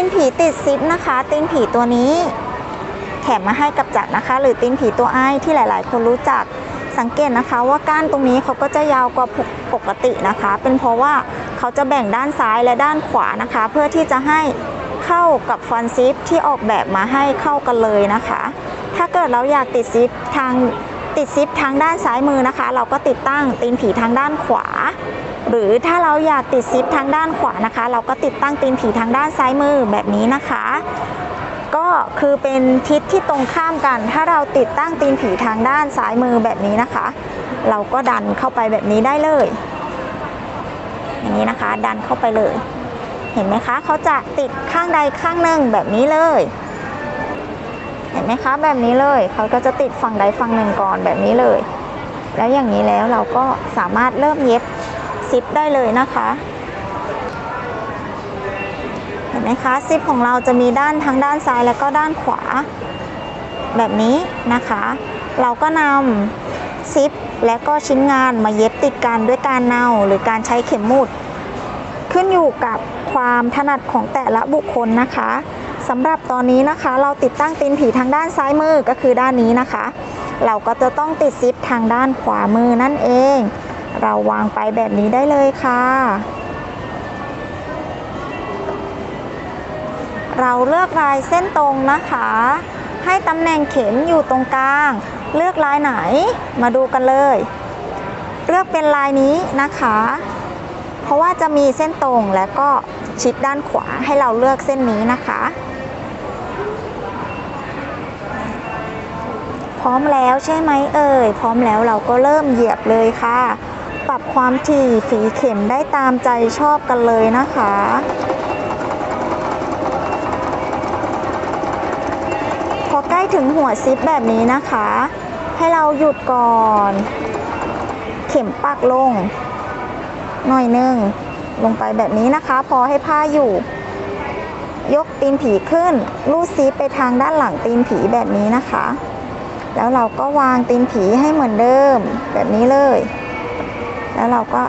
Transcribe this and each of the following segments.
ตีนผีติดซิปนะคะ ตีนผีตัวนี้แถมมาให้กับจักรนะคะ หรือตีนผีตัวไอ้ายที่หลาย ๆ คนรู้จักสังเกตนะคะว่าก้านตรงนี้เขาก็จะยาวกว่าปกตินะคะ เป็นเพราะว่าเขาจะแบ่งด้านซ้ายและด้านขวานะคะ เพื่อที่จะให้เข้ากับฟันซิปที่ออกแบบมาให้เข้ากันเลยนะคะ ถ้าเกิดเราอยากติดซิปทาง ติดซิปทางด้านซ้ายมือนะคะ เราก็ติดตั้งตีนผีทางด้านขวา หรือถ้าเราอยากติดซิปทางด้านขวานะคะ เราก็ติดตั้งตีนผีทางด้านซ้ายมือแบบนี้นะคะ ก็คือเป็นทิศที่ตรงข้ามกัน ถ้าเราติดตั้งตีนผีทางด้านซ้ายมือแบบนี้นะคะ เราก็ดันเข้าไปแบบนี้ได้เลย อย่างนี้นะคะ ดันเข้าไปเลย เห็นไหมคะเขาจะติดข้างใดข้างหนึ่งแบบนี้เลย ห็นไหมคะแบบนี้เลยเขาก็จะติดฝั่งใดฝั่งหนึ่งก่อนแบบนี้เลย แล้วอย่างนี้แล้วเราก็สามารถเริ่มเย็บซิปได้เลยนะคะเห็นไหมคะซิปของเราจะมีด้านทั้งด้านซ้ายและก็ด้านขวา แบบนี้นะคะ เราก็นำซิปและก็ชิ้นงานมาเย็บติดกันด้วยการเนาหรือการใช้เข็มมุด ขึ้นอยู่กับความถนัดของแต่ละบุคคลนะคะ สำหรับตอนนี้นะคะ เราติดตั้งตีนผีทางด้านซ้ายมือก็คือด้านนี้นะคะ เราก็จะต้องติดซิปทางด้านขวามือนั่นเอง เราวางไปแบบนี้ได้เลยค่ะ เราเลือกลายเส้นตรงนะคะ ให้ตำแหน่งเข็มอยู่ตรงกลาง เลือกลายไหนมาดูกันเลย เลือกเป็นลายนี้นะคะ เพราะว่าจะมีเส้นตรงและก็ชิดด้านขวาให้เราเลือกเส้นนี้นะคะ พร้อมแล้วใช่ไหมเอ่ย พร้อมแล้วเราก็เริ่มเหยียบเลยค่ะ ปรับความถี่ฝีเข็มได้ตามใจชอบกันเลยนะคะพอใกล้ถึงหัวซิปแบบนี้นะคะ ให้เราหยุดก่อน เข็มปักลง หน่อยหนึงลงไปแบบนี้นะคะ พอให้ผ้าอยู่ ยกตีนผีขึ้น ลูดซิปไปทางด้านหลังตีนผีแบบนี้นะคะ แล้วเราก็วางตีนผีให้เหมือนเดิมแบบนี้เลย แล้วเราก็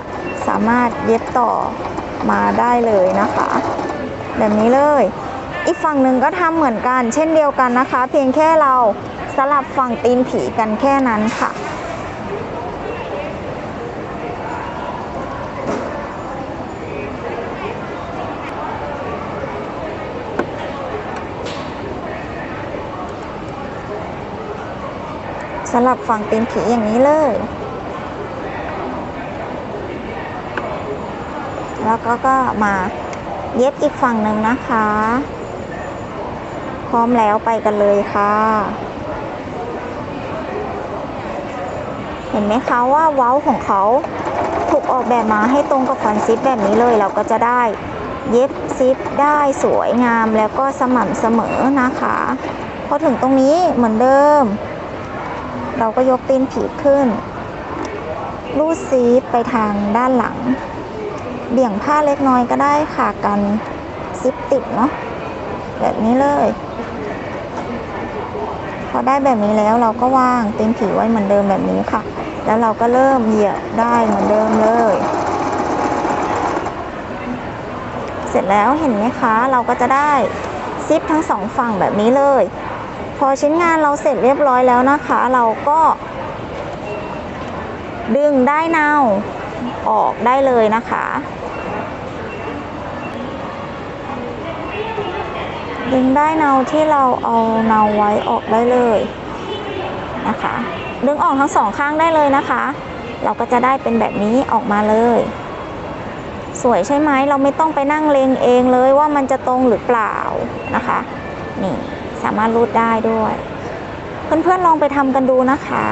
สามารถเย็บต่อมาได้เลยนะคะ แบบนี้เลย อีกฝั่งหนึ่งก็ทำเหมือนกัน เช่นเดียวกันนะคะ เพียงแค่เราสลับฝั่งตีนผีกันแค่นั้นค่ะ สลับฝั่งตีนผีอย่างนี้เลย แล้วก็ก็มาเย็บอีกฝั่งหนึ่งนะคะ พร้อมแล้วไปกันเลยค่ะ เห็นไหมคะว่าเว้าของเขาถูกออกแบบมาให้ตรงกับฟันซิปแบบนี้เลยเราก็จะได้เย็บซิปได้สวยงามแล้วก็สม่ำเสมอนะคะ พอถึงตรงนี้เหมือนเดิม เราก็ยกตีนผีขึ้นรูดซีฟไปทางด้านหลัง เบี่ยงผ้าเล็กน้อยก็ได้ค่ะกันซิปติดเนาะแบบนี้เลย พอได้แบบนี้แล้วเราก็วางตีนผีไว้เหมือนเดิมแบบนี้ค่ะ แล้วเราก็เริ่มเหยียดได้เหมือนเดิมเลย เสร็จแล้วเห็นไหมคะ เราก็จะได้ซิปทั้งสองฝั่งแบบนี้เลย พอชิ้นงานเราเสร็จเรียบร้อยแล้วนะคะ เราก็ ดึงได้เนาออกได้เลยนะคะ ดึงได้เนาที่เราเอาเนาไว้ออกได้เลยนะคะ ดึงออกทั้งสองข้างได้เลยนะคะ เราก็จะได้เป็นแบบนี้ออกมาเลย สวยใช่ไหมเราไม่ต้องไปนั่งเลงเองเลยว่ามันจะตรงหรือเปล่านะคะ นี่ สามารถรูดได้ด้วย เพื่อนๆลองไปทำกันดูนะคะ